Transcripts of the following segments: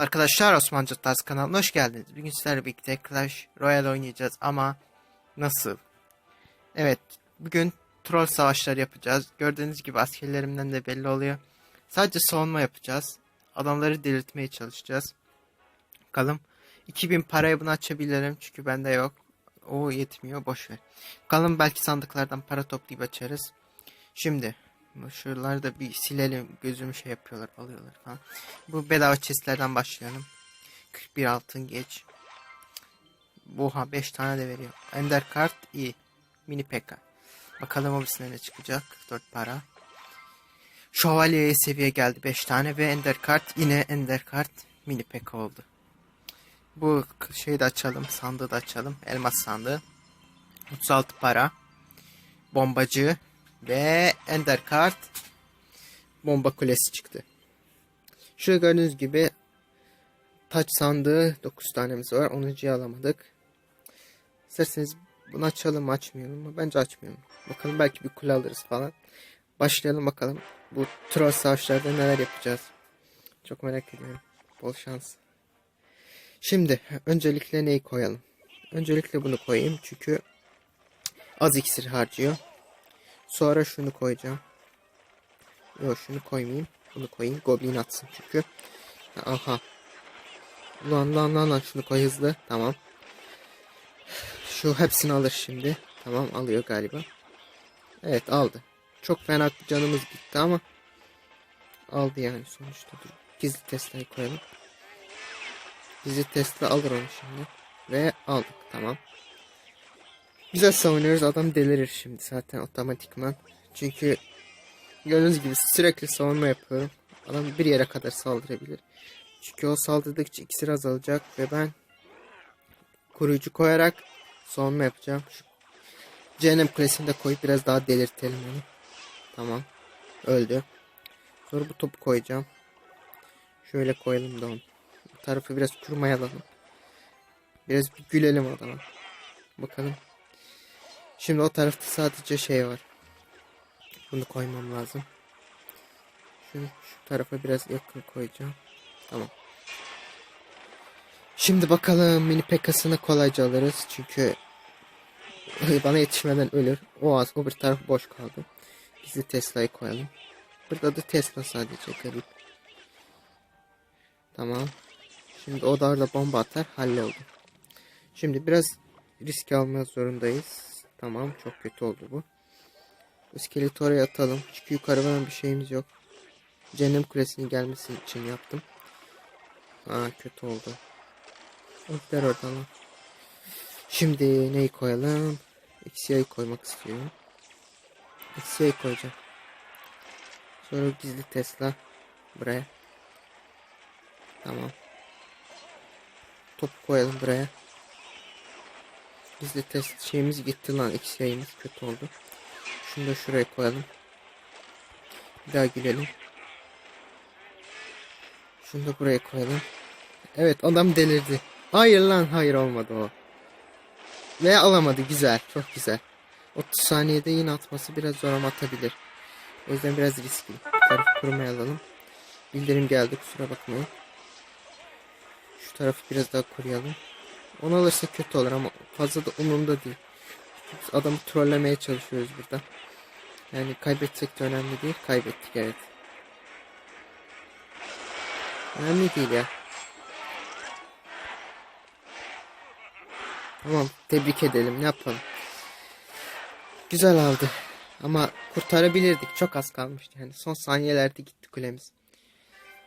Arkadaşlar Osmanlı Taz kanalına hoş geldiniz. Bugün sizlerle birlikte Clash Royale oynayacağız ama nasıl? Evet, bugün troll savaşları yapacağız. Gördüğünüz gibi askerlerimden de belli oluyor. Sadece savunma yapacağız. Adamları delirtmeye çalışacağız. Bakalım. 2000 parayı bunu açabilirim çünkü bende yok. O yetmiyor, boş ver. Bakalım belki sandıklardan para toplayıp açarız. Şimdi şuraları da bir silelim. Gözümü şey yapıyorlar, alıyorlar falan. Bu bedava chestlerden başlayalım. 41 altın geç. Oha 5 tane de veriyor. Ender kart iyi. Mini pekka. Bakalım o ne çıkacak. 4 para. Şövalyeye seviye geldi 5 tane ve ender kart yine ender kart mini pekka oldu. Bu şeyi de açalım. Sandığı da açalım. Elmas sandığı. 36 para. Bombacı. Ve ender kart. Bomba kulesi çıktı. Şurada gördüğünüz gibi taç sandığı 9 tanemiz var. 10.yu alamadık. İsterseniz bunu açalım mı açmayalım mı? Bence açmayalım. Bakalım belki bir kule alırız falan. Başlayalım bakalım. Bu troll savaşlarda neler yapacağız. Çok merak ediyorum. Bol şans. Şimdi öncelikle neyi koyalım? Öncelikle bunu koyayım çünkü az iksir harcıyor. Sonra şunu koyacağım. Yok şunu koymayayım. Bunu koyayım. Goblin atsın çünkü. Aha. Lan lan lan lan şunu koy hızlı. Tamam. Şu hepsini alır şimdi. Tamam alıyor galiba. Evet aldı. Çok fena canımız gitti ama aldı yani sonuçta. Dur. Gizli Tesla'yı koyalım. Gizli Tesla alır onu şimdi. Ve aldık tamam. Güzel savunuyoruz. Adam delirir şimdi zaten otomatikman. Çünkü gördüğünüz gibi sürekli savunma yapıyorum. Adam bir yere kadar saldırabilir. Çünkü o saldırdıkça iksir azalacak ve ben koruyucu koyarak savunma yapacağım. Şu cehennem kulesini de koyup biraz daha delirtelim onu. Tamam. Öldü. Sonra bu topu koyacağım. Şöyle koyalım da onu. Bu tarafı biraz kurmayalım. Biraz bir gülelim adama. Bakalım. Şimdi o tarafta sadece şey var. Bunu koymam lazım. Şunu şu tarafa biraz yakın koyacağım. Tamam. Şimdi bakalım mini pekasını kolayca alırız. Çünkü bana yetişmeden ölür. O az. O bir taraf boş kaldı. Gizli Tesla'yı koyalım. Burada da Tesla sadece garip. Tamam. Şimdi o da orada bomba atar. Halloldu. Şimdi biraz risk almak zorundayız. Tamam çok kötü oldu bu. İskeleti oraya atalım. Çünkü yukarıdan bir şeyimiz yok. Cehennem kulesinin gelmesi için yaptım. Aa kötü oldu. Öpler oradan. lan. Şimdi neyi koyalım? XY'yi koymak istiyorum. XY'yi koyacağım. Sonra gizli Tesla. Buraya. Tamam. Top koyalım buraya. Bizde test şeyimiz gitti lan. X şeyimiz kötü oldu. Şunu da şuraya koyalım. Bir daha gülelim. Şunu da buraya koyalım. Evet adam delirdi. Hayır lan hayır olmadı o. Ve alamadı güzel çok güzel. 30 saniyede yine atması biraz zor ama atabilir. O yüzden biraz riskli. Tarafı kurmaya alalım. Bildirim geldi kusura bakmayın. Şu tarafı biraz daha koruyalım. Onu alırsa kötü olur ama fazla da umurumda değil. Biz adamı trollemeye çalışıyoruz burada. Yani kaybetsek de önemli değil. Kaybettik evet. Önemli değil ya. Tamam tebrik edelim ne yapalım. Güzel aldı. Ama kurtarabilirdik. Çok az kalmıştı. Yani son saniyelerde gitti kulemiz.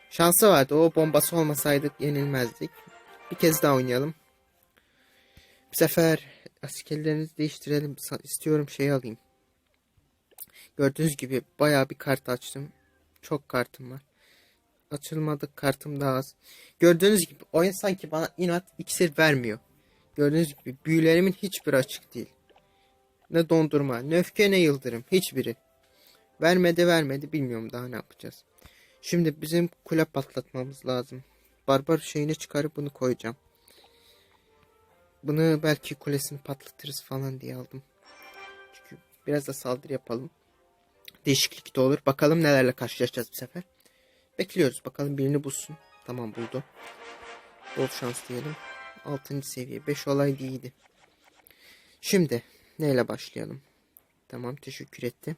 Şansı vardı. O bombası olmasaydı yenilmezdik. Bir kez daha oynayalım. Bu sefer askerlerinizi değiştirelim. İstiyorum şey alayım. Gördüğünüz gibi bayağı bir kart açtım. Çok kartım var. Açılmadı kartım daha az. Gördüğünüz gibi oyun sanki bana inat iksir vermiyor. Gördüğünüz gibi büyülerimin hiçbiri açık değil. Ne dondurma, ne öfke, ne yıldırım. Hiçbiri. Vermedi vermedi bilmiyorum daha ne yapacağız. Şimdi bizim kule patlatmamız lazım. Barbar şeyini çıkarıp bunu koyacağım. Bunu belki kulesini patlatırız falan diye aldım. Çünkü biraz da saldırı yapalım. Değişiklik de olur. Bakalım nelerle karşılaşacağız bu sefer. Bekliyoruz. Bakalım birini bulsun. Tamam buldu. Bol şans diyelim. 6. seviye. 5 olay iyiydi. Şimdi neyle başlayalım? Tamam teşekkür etti.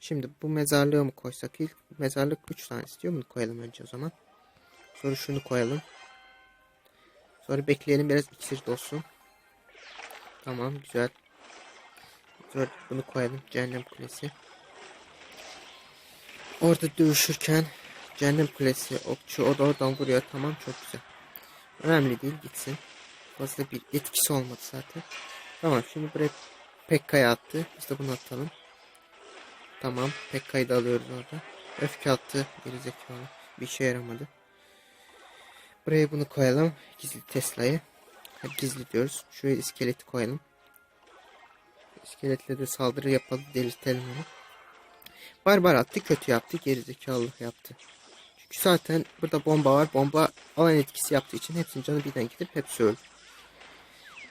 Şimdi bu mezarlığı mı koysak ilk? Mezarlık 3 tane istiyor mu? Koyalım önce o zaman. Sonra şunu koyalım. Sonra bekleyelim biraz iksir dolsun. Tamam güzel. Sonra bunu koyalım. Cehennem kulesi. Orada dövüşürken Cehennem kulesi okçu o da oradan vuruyor. Tamam çok güzel. Önemli değil gitsin. Fazla bir etkisi olmadı zaten. Tamam şimdi buraya Pekka'yı attı. Biz de bunu atalım. Tamam. Pekka'yı da alıyoruz orada. Öfke attı. Geri zekalı. Bir işe yaramadı. Buraya bunu koyalım. Gizli Tesla'yı. Gizli diyoruz. Şuraya iskeleti koyalım. İskeletle de saldırı yapalım. Delirtelim onu. Barbar attı. Kötü yaptı. Gerizekalılık yaptı. Çünkü zaten burada bomba var. Bomba alan etkisi yaptığı için hepsinin canı birden gidip hepsi öldü.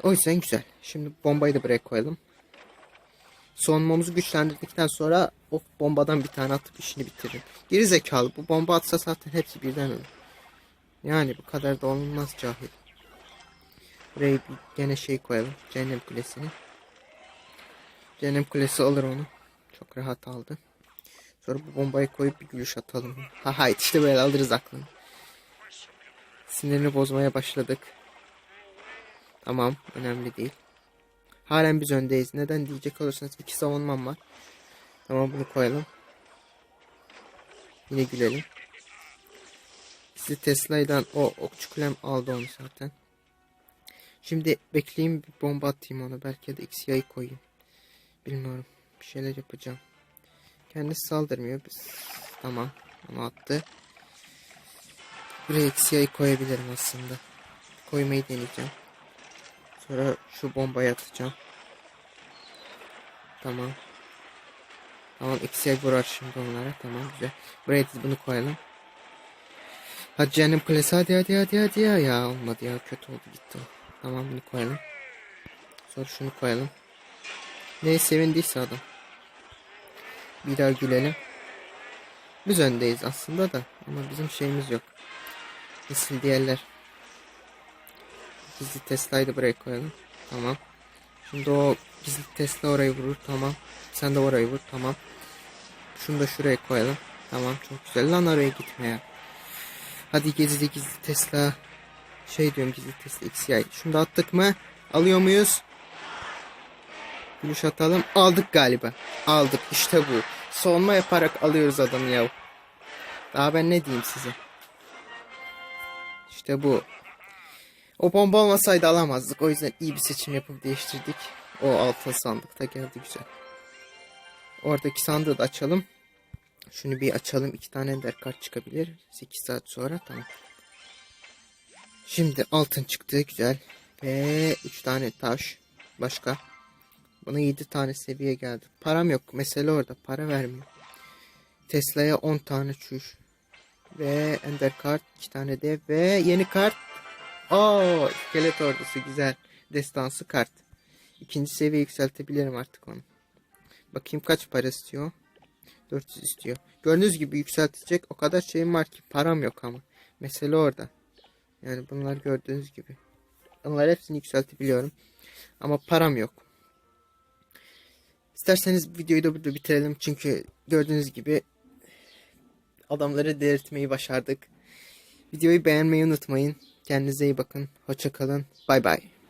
O yüzden güzel. Şimdi bombayı da buraya koyalım. Savunmamızı güçlendirdikten sonra o bombadan bir tane atıp işini bitiririm. Geri zekalı. Bu bomba atsa zaten hepsi birden ölür. Yani bu kadar da olmaz cahil. Buraya bir gene şey koyalım. Cehennem kulesini. Cehennem kulesi alır onu. Çok rahat aldı. Sonra bu bombayı koyup bir gülüş atalım. Ha ha işte böyle alırız aklını. Sinirini bozmaya başladık. Tamam önemli değil. Halen biz öndeyiz. Neden diyecek olursanız iki savunmam var. Tamam bunu koyalım. Yine gülelim. Sizi Tesla'dan o okçu kulem aldı onu zaten. Şimdi bekleyeyim bir bomba atayım ona. Belki de XY'yi koyayım. Bilmiyorum. Bir şeyler yapacağım. Kendisi saldırmıyor. Biz... Tamam. Onu attı. Buraya XY'yi koyabilirim aslında. Koymayı deneyeceğim. Sonra şu bombayı atacağım. Tamam. Tamam XY vurar şimdi onlara. Tamam güzel. Buraya bunu koyalım. Hadi cehennem kulesi hadi hadi hadi hadi ya. Ya olmadı ya kötü oldu gitti. Tamam bunu koyalım. Sonra şunu koyalım. Neye sevindiyse adam. Bir daha gülelim. Biz öndeyiz aslında da. Ama bizim şeyimiz yok. Nasıl diğerler. Gizli Tesla'yı da buraya koyalım. Tamam. Şimdi o gizli Tesla orayı vurur. Tamam. Sen de orayı vur. Tamam. Şunu da şuraya koyalım. Tamam çok güzel. Lan oraya gitme ya. Hadi gizli gizli Tesla. Şey diyorum gizli Tesla XY. Şunu da attık mı? Alıyor muyuz? Gülüş atalım. Aldık galiba. Aldık. İşte bu. Savunma yaparak alıyoruz adamı ya. Daha ben ne diyeyim size. İşte bu. O bomba olmasaydı alamazdık. O yüzden iyi bir seçim yapıp değiştirdik. O altın sandıkta geldi güzel. Oradaki sandığı da açalım. Şunu bir açalım. iki tane ender kart çıkabilir. 8 saat sonra tamam. Şimdi altın çıktı güzel. Ve 3 tane taş. Başka. Buna 7 tane seviye geldi. Param yok. Mesele orada. Para vermiyor. Tesla'ya 10 tane çüş. Ve ender kart 2 tane de. Ve yeni kart Oo, iskelet ordusu güzel. Destansı kart. İkinci seviye yükseltebilirim artık onu. Bakayım kaç para istiyor. 400 istiyor. Gördüğünüz gibi yükseltecek o kadar şeyim var ki param yok ama. Mesele orada. Yani bunlar gördüğünüz gibi. Bunlar hepsini yükseltebiliyorum. Ama param yok. İsterseniz videoyu da burada bitirelim. Çünkü gördüğünüz gibi adamları delirtmeyi başardık. Videoyu beğenmeyi unutmayın. Kendinize iyi bakın. Hoşça kalın. Bay bay.